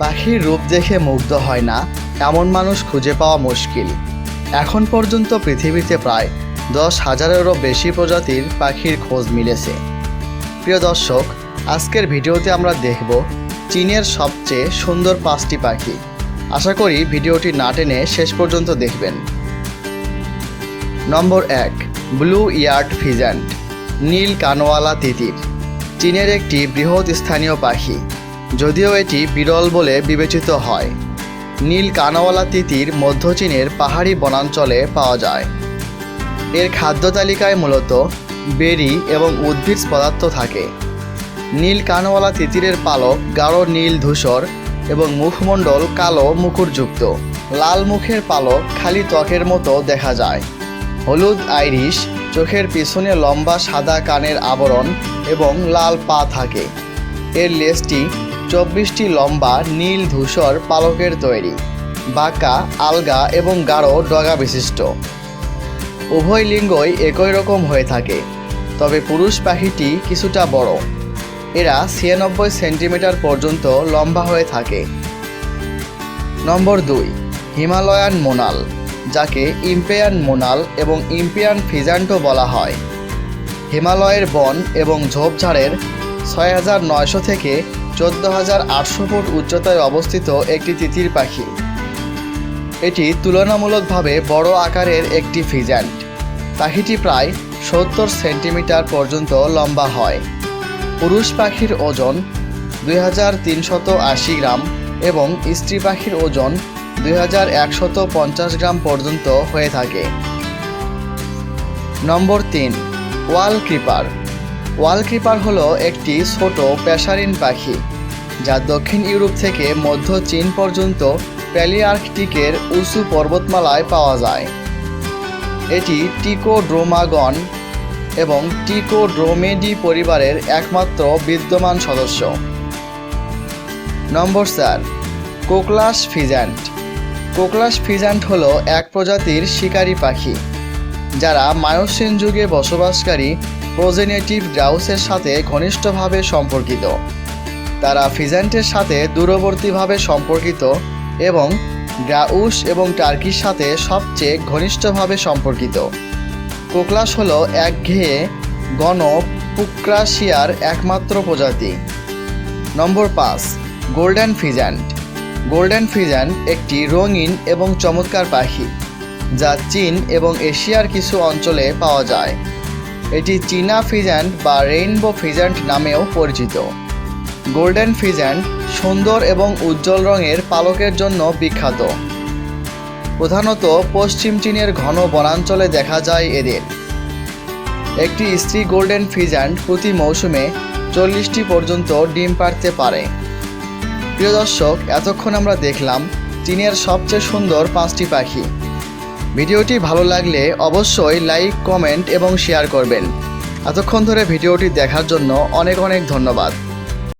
পাখির রূপ দেখে মুগ্ধ হয় না, এমন মানুষ খুঁজে পাওয়া মুশকিল। এখন পর্যন্ত পৃথিবীতে প্রায় দশ হাজারেরও বেশি প্রজাতির পাখির খোঁজ মিলেছে। প্রিয় দর্শক, আজকের ভিডিওতে আমরা দেখব চীনের সবচেয়ে সুন্দর পাঁচটি পাখি। আশা করি ভিডিওটি না টেনে শেষ পর্যন্ত দেখবেন। নম্বর এক, ব্লু ইয়ার্ড ফিজ্যান্ট নীল কানওয়ালা তিতির। চীনের একটি বৃহৎ স্থানীয় পাখি। যদিও এটি বিরল বলে বিবেচিত হয়। নীল কানওয়ালা তিতির মধ্য চীনের পাহাড়ি বনাঞ্চলে পাওয়া যায়। এর খাদ্য তালিকায় মূলত বেরি এবং উদ্ভিদ পদার্থ থাকে। নীল কানওয়ালা তিতিরের পালক গাঢ় নীল ধূসর এবং মুখমণ্ডল কালো মুকুরযুক্ত। লাল মুখের পালক খালি ত্বকের মতো দেখা যায়। হলুদ আইরিশ, চোখের পিছনে লম্বা সাদা কানের আবরণ এবং লাল পা থাকে। এর লেজটি চব্বিশটি লম্বা নীল ধূসর পালকের তৈরি। বাঁকা, আলগা এবং গাঢ় ডগা বিশিষ্ট। উভয় লিঙ্গই একই রকম হয়ে থাকে, তবে পুরুষ পাখিটি কিছুটা বড়। এরা ছিয়ানব্বই সেন্টিমিটার পর্যন্ত লম্বা হয়ে থাকে। নম্বর দুই, হিমালয়ান মোনাল, যাকে ইম্পেয়ান মোনাল এবং ইম্পিয়ান ফিজান্টো বলা হয়। হিমালয়ের বন এবং ঝোপঝাড়ের ছয় হাজার নয়শো থেকে চোদ্দ হাজার আটশো ফুট উচ্চতায় অবস্থিত একটি তিতির পাখি। এটি তুলনামূলকভাবে বড় আকারের একটি ফিজ্যান্ট পাখিটি প্রায় সত্তর সেন্টিমিটার পর্যন্ত লম্বা হয়। পুরুষ পাখির ওজন দুই হাজার তিনশত আশি গ্রাম এবং স্ত্রী পাখির ওজন দুই হাজার একশত পঞ্চাশ গ্রাম পর্যন্ত হয়ে থাকে। নম্বর তিন, ওয়াল ক্রিপার। ওয়াল ক্রিপার হলো একটি ছোট পেশারিন পাখি, যা দক্ষিণ ইউরোপ থেকে মধ্য চীন পর্যন্ত প্যালিআর্কটিকের উঁচু পর্বতমালায় পাওয়া যায়। এটি টিকোড্রোমাগন এবং টিকোড্রোমেডি পরিবারের একমাত্র বিদ্যমান সদস্য। নম্বর চার কোকলাস ফিজ্যান্ট কোকলাস ফিজ্যান্ট হলো এক প্রজাতির শিকারী পাখি। যারা মায়োসিন যুগে বসবাসকারী প্রোজেনেটিভ গ্রাউসের সাথে ঘনিষ্ঠভাবে সম্পর্কিত। তারা ফিজ্যান্টের সাথে দূরবর্তীভাবে সম্পর্কিত এবং গ্রাউস এবং টার্কির সাথে সবচেয়ে ঘনিষ্ঠভাবে সম্পর্কিত। কোকলাস হলো একঘেয়ে গণ পুক্রাশিয়ার একমাত্র প্রজাতি। নম্বর পাঁচ, গোল্ডেন ফিজ্যান্ট গোল্ডেন ফিজ্যান্ট একটি রঙিন এবং চমৎকার পাখি। যা চীন এবং এশিয়ার কিছু অঞ্চলে পাওয়া যায়। এটি চীনা ফিজ্যান্ট বা রেইনবো ফিজ্যান্ট নামেও পরিচিত। গোল্ডেন ফিজ্যান্ট সুন্দর এবং উজ্জ্বল রঙের পালকের জন্য বিখ্যাত। প্রধানত পশ্চিম চীনের ঘন বনাঞ্চলে দেখা যায় এদের। একটি স্ত্রী গোল্ডেন ফিজ্যান্ট প্রতি মৌসুমে চল্লিশটি পর্যন্ত ডিম পাড়তে পারে। প্রিয় দর্শক, এতক্ষণ আমরা দেখলাম চীনের সবচেয়ে সুন্দর পাঁচটি পাখি। ভিডিওটি ভালো লাগলে অবশ্যই লাইক, কমেন্ট এবং শেয়ার করবেন। এতক্ষণ ধরে ভিডিওটি দেখার জন্য অনেক অনেক ধন্যবাদ।